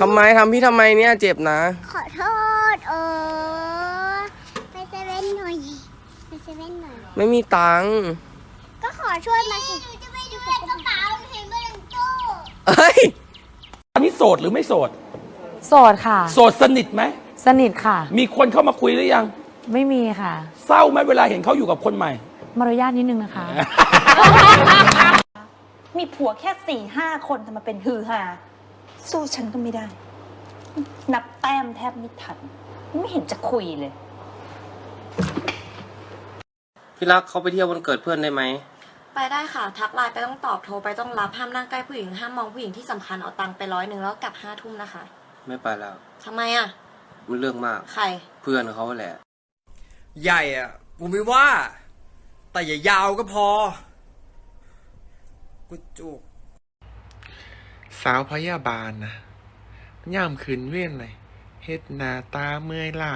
ทำไมทำพี่ทำไมเนี่ยเจ็บนะ ขอโทษเออไปเซเว่นหน่อยไปเซเว่นหน่อย ไม่มีตังค์ก็ขอช่วยมาสิจะไปดูในกระเป๋าเห็นมันตู้เอ้ยอันนี้โสดหรือไม่โสด โสดค่ะ โสดสนิทไหม สนิทค่ะ มีคนเข้ามาคุยหรือยัง ไม่มีค่ะ เศร้าไหมเวลาเห็นเขาอยู่กับคนใหม่ มารยาทนิดนึงนะคะ มีผัวแค่สี่ห้าคนทำมาเป็นฮือฮา สู้ฉันก็ไม่ได้ นับแต้มแทบไม่ทัน ไม่เห็นจะคุยเลย พี่รักเขาไปเที่ยววันเกิดเพื่อนได้ไหม ไปได้ค่ะ ทักไลน์ไปต้องตอบโทรไปต้องรับห้ามนั่งใกล้ผู้หญิงห้ามมองผู้หญิงที่สำคัญเอาตังค์ไปร้อยหนึ่งแล้วกลับห้าทุ่มนะคะไม่ไปแล้ว ทำไมอะ มันเรื่องมาก ใคร เพื่อนเขาแหละ ใหญ่อะกูไม่ว่า แต่อย่ายาวก็พอ กูจุก สาวพยาบาลนะย่ามคืนเว้นเลยเฮ็ดหน้าตาเมื่อยล่า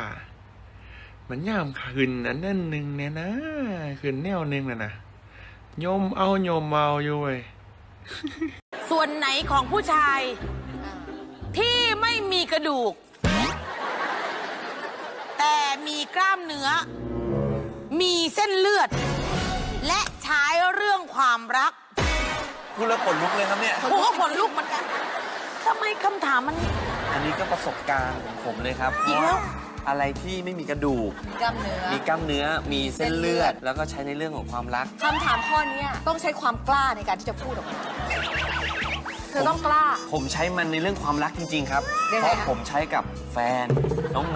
มันย่ามคืนอันนั่นหนึ่งเนี่ยนะคืนแนวหนึ่งน่ะนะโยมเอาโยมเอาอยู่เว้ยส่วนไหนของผู้ชาย ที่ไม่มีกระดูก แต่มีกล้ามเนื้อ มีเส้นเลือด และใช้เรื่องความรัก พูดแล้วขนลุกเลยครับเนี่ย ผมก็ขนลุกเหมือนกันทำไมคำถามมัน อันนี้ก็ประสบการณ์ของผมเลยครับอีกแล้วอะไรที่ไม่มีกระดูก กล้ามเนื้อ มีกล้ามเนื้อ มีเส้นเลือด แล้วก็ใช้ในเรื่องของความรัก คำถามข้อเนี้ยต้องใช้ความกล้าในการที่จะพูดออกมา เธอต้องกล้า ผมใช้มันในเรื่องความรักจริง ๆ ครับ ยังเพไงราะคะผมใช้กับแฟน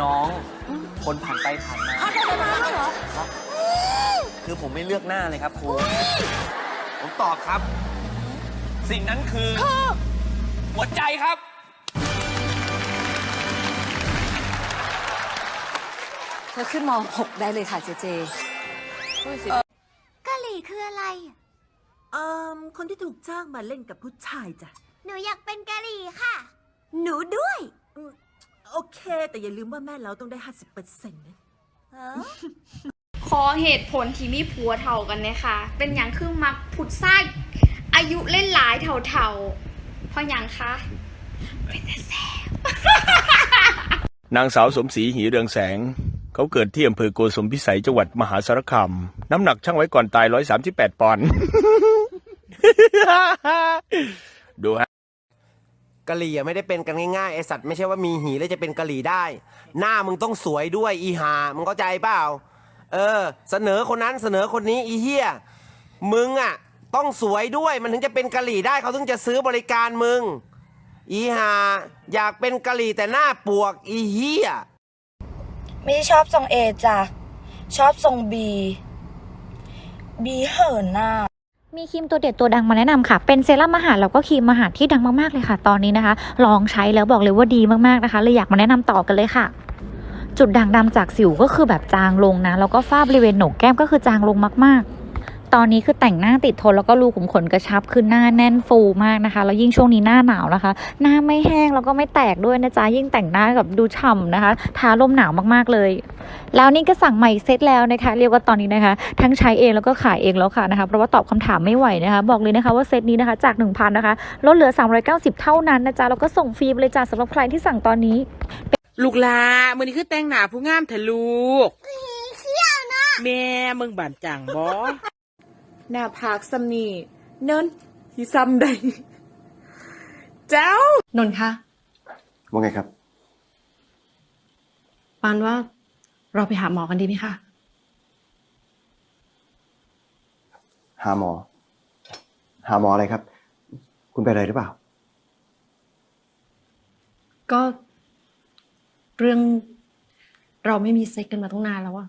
น้องๆ คนผ่านไปผ่านมาเขาจะมาแล้วเหรอ คือผมไม่เลือกหน้าเลยครับครู ผมตอบครับ สิ่งนั้นคือ หัวใจครับ เธอขึ้นม .6 ได้เลยค่ะเจเจ กะหรี่คืออะไร เอ่อคนที่ถูกจ้างมาเล่นกับผู้ชายจ้ะ หนูอยากเป็นกะหรี่ค่ะ หนูด้วยอืมโอเค แต่อย่าลืมว่าแม่เราต้องได้ 50%นะขอเหตุผลที่มีผัวเท่ากันเนี่ยค่ะเป็นอย่างคือมักผุดไส้ อายุเล่นหลายเท่าๆเพราะอย่างคะ เป็นแต่แสบ นางสาวสมศรีหีเรืองแสง เขาเกิดที่อำเภอโกสมพิสัยจังหวัดมหาสารคาม น้ำหนักช่างไว้ก่อนตาย 138 ปอนด์ ดูฮะ กะหรี่อะไม่ได้เป็นกันง่ายๆไอสัตว์ไม่ใช่ว่ามีหีแล้วจะเป็นกะหรี่ได้ หน้ามึงต้องสวยด้วยอีหามึงเข้าใจเปล่า เออ เสนอคนนั้นเสนอคนนี้อีเฮียมึงอะ ต้องสวยด้วยมันถึงจะเป็นกะหรี่ได้เขาถึงจะซื้อบริการมึง อีหาอยากเป็นกะหรี่แต่หน้าปวกอีเฮียไม่ชอบทรงเอจ้ะ ชอบทรงบีบีเหินหน้ามีครีมตัวเด็ดตัวดังมาแนะนำค่ะ เป็นเซรั่มอาหารแล้วก็ครีมอาหารที่ดังมากๆเลยค่ะ ตอนนี้นะคะ ลองใช้แล้วบอกเลยว่าดีมากๆนะคะเลยอยากมาแนะนำต่อกันเลยค่ะ จุดด่างดำจากสิวก็คือแบบจางลงนะ แล้วก็ฝ้าบริเวณโหนกแก้มก็คือจางลงมาก ๆ ตอนนี้คือแต่งหน้าติดทนแล้วก็รูขุมขนกระชับคือหน้าแน่นฟูมากนะคะ แล้วยิ่งช่วงนี้หน้าหนาวนะคะ หน้าไม่แห้งแล้วก็ไม่แตกด้วยนะจ๊ะยิ่งแต่งหน้ากับดูฉ่ำนะคะทาลมหนาวมากๆเลย แล้วนี่ก็สั่งใหม่เซตแล้วนะคะ เรียกว่าตอนนี้นะคะ ทั้งใช้เองแล้วก็ขายเองแล้วค่ะนะคะเพราะว่าตอบคำถามไม่ไหวนะคะ บอกเลยนะคะว่าเซตนี้นะคะจาก 1,000นะคะลดเหลือ 390 เท่านั้นนะจ๊ะแล้วก็ส่งฟรีไปเลยจ้ะสำหรับใครที่สั่งตอนนี้ ลูกลามือนี้คือแต่งหน้าผู้งามเถอะลูกแม่มึงบานจังบอ หน้าผากซัมนี่เนินที่ซ้ำใดเจ้านนท์คะว่าไงครับ ปานว่าเราไปหาหมอกันดีไหมคะ หาหมอ หาหมออะไรครับ คุณไปเลยหรือเปล่า ก็เรื่องเราไม่มีเซ็กกันมาตั้งนานแล้วอะ